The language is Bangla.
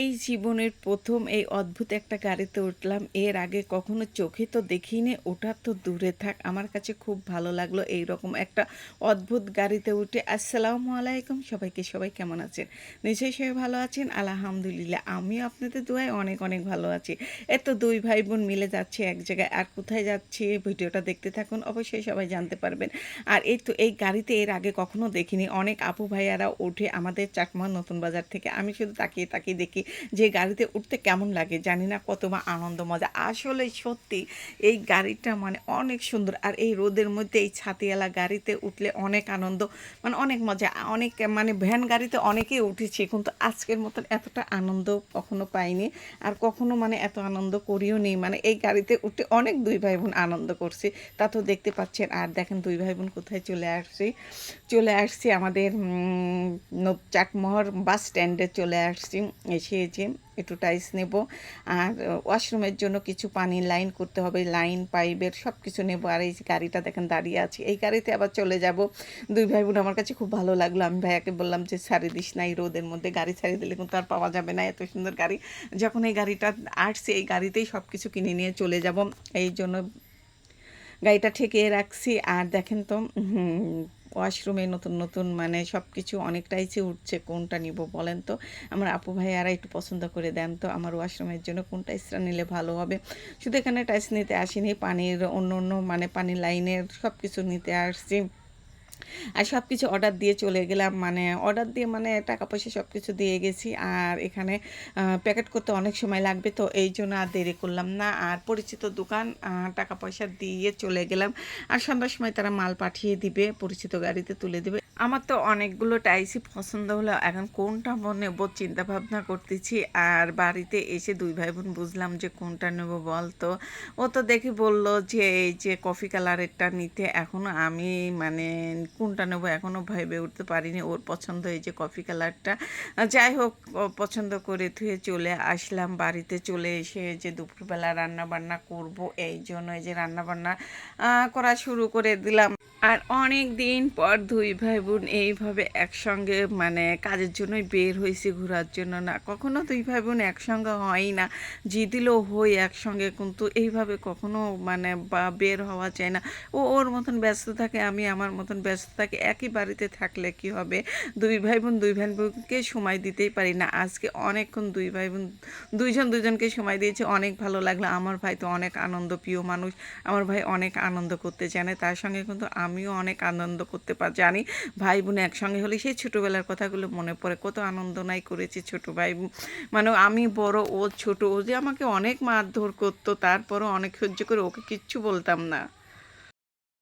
এই জীবনের প্রথম এই অদ্ভুত একটা গাড়িতে উঠলাম। এর আগে কখনো চোখে তো দেখিনি, ওটা তো দূরে থাক। আমার কাছে খুব ভালো লাগল এই রকম একটা অদ্ভুত গাড়িতে উঠে। আসসালামু আলাইকুম, সবাইকে সবাই কেমন আছেন? নিশ্চয়ই সবাই ভালো আছেন? আলহামদুলিল্লাহ, আমিও আপনাদের দোয়ায় অনেক অনেক ভালো আছি। এত দুই ভাই বোন মিলে যাচ্ছে এক জায়গায়। আর কোথায় যাচ্ছি ভিডিওটা দেখতে থাকুন, অবশ্যই সবাই জানতে পারবেন। আর এই তো এই গাড়িতে এর আগে কখনো দেখিনি। অনেক আপু ভাইয়ারা ওঠে আমাদের চাকমা নতুন বাজার থেকে। আমি শুধু তাকিয়ে তাকিয়ে দেখি যে গাড়িতে উঠতে কেমন লাগে, জানি না কত বা আনন্দ, মজা। আসলে সত্যি এই গাড়িটা মানে অনেক সুন্দর। আর এই রোদের মধ্যে এই ছাতিয়ালা গাড়িতে উঠলে অনেক আনন্দ মানে অনেক মজা। অনেক মানে ভ্যান গাড়িতে অনেকেই উঠেছি, কিন্তু আজকের মতন এতটা আনন্দ কখনো পাইনি। আর কখনো মানে এত আনন্দ করিও নেই। মানে এই গাড়িতে উঠে অনেক দুই ভাই বোন আনন্দ করছি, তা তো দেখতে পাচ্ছেন। আর দেখেন দুই ভাই বোন কোথায় চলে আসছি। চলে আসছি আমাদের চাটমোহর বাস স্ট্যান্ডে চলে আসছি। যে একটু টাইস নেব। আর ওয়াশরুমের জন্য কিছু পানি লাইন করতে হবে লাইন পাইপের সব কিছু নেব। আর এই গাড়িটা দেখেন দাঁড়িয়ে আছে, এই গাড়িতে আবার চলে যাব। দুই ভাই বোন আমার কাছে খুব ভালো লাগল। আমি ভাইয়াকে বললাম যে, ছাড়ি দিস না এই রোদের মধ্যে, গাড়ি ছাড়িয়ে দিলে কিন্তু আর পাওয়া যাবে না এত সুন্দর গাড়ি। যখন এই গাড়িটা আসছে, এই গাড়িতেই সব কিছু কিনে নিয়ে চলে যাব। এই জন্য গাড়িটা ঠেকিয়ে রাখছি। আর দেখেন তো ওয়াশরুমে নতুন নতুন মানে সব কিছু অনেকটাই সে উঠছে, কোনটা নিব বলেন তো? আমার আপু ভাইয়ারা একটু পছন্দ করে দেন তো, আমার ওয়াশরুমের জন্য কোন টাইসটা নিলে ভালো হবে? শুধু এখানে টাইস নিতে আসিনি, পানির অন্য অন্য মানে পানির লাইনের সব কিছু নিতে আসছি। আর সব কিছু অর্ডার দিয়ে চলে গেলাম। মানে অর্ডার দিয়ে মানে টাকা পয়সা সব কিছু দিয়ে গেছি। আর এখানে প্যাকেট করতে অনেক সময় লাগবে, তো এই জন্য আর দেরি করলাম না। আর পরিচিত দোকান টাকা পয়সা দিয়ে চলে গেলাম। আর সন্ধ্যার সময় তারা মাল পাঠিয়ে দিবে, পরিচিত গাড়িতে তুলে দেবে। আমার তো অনেকগুলো টাইসই পছন্দ হলো। এখন কোনটা মনে নেব চিন্তা ভাবনা করতেছি। আর বাড়িতে এসে দুই ভাই বোন বুঝলাম যে কোনটা নেব বল তো। ও তো দেখি বলল যে, এই যে কফি কালারেরটা নিতে এখনও আমি মানে কোনটা নেব এখনও ভেবে উঠতে পারিনি। ওর পছন্দ এই যে কফি কালারটা। যাই হোক পছন্দ করে ধুয়ে চলে আসলাম। বাড়িতে চলে এসে যে দুপুরবেলা রান্না বান্না করব। এই জন্য এই যে রান্না বান্না করা শুরু করে দিলাম। আর অনেক দিন পর দুই ভাই বোন এইভাবে একসঙ্গে মানে কাজের জন্যই বের হয়েছি ঘোরার জন্য না। কখনো দুই ভাই বোন একসঙ্গে হয় না জিদিলেও হই একসঙ্গে, কিন্তু এইভাবে কখনো মানে বা বের হওয়া যায় না। ও ওর মতন ব্যস্ত থাকে, আমি আমার মতন ব্যস্ত থাকি, একই বাড়িতে থাকলে কি হবে? দুই ভাই বোন দুই ভাই বোনকে সময় দিতেই পারি না। আজকে অনেকক্ষণ দুই ভাই বোন দুইজন দুইজনকে সময় দিয়েছে, অনেক ভালো লাগল। আমার ভাই তো অনেক আনন্দ, প্রিয় মানুষ। আমার ভাই অনেক আনন্দ করতে জানে, তার সঙ্গে কিন্তু আমিও অনেক আনন্দ করতে পার, জানি ভাই বোন একসঙ্গে হলে সেই ছোটোবেলার কথাগুলো মনে পড়ে, কত আনন্দ নাই করেছি ছোট ভাই। মানে আমি বড়, ও ছোট, ও যে আমাকে অনেক মারধর করতো, তারপরও অনেক সহ্য করে ওকে কিচ্ছু বলতাম না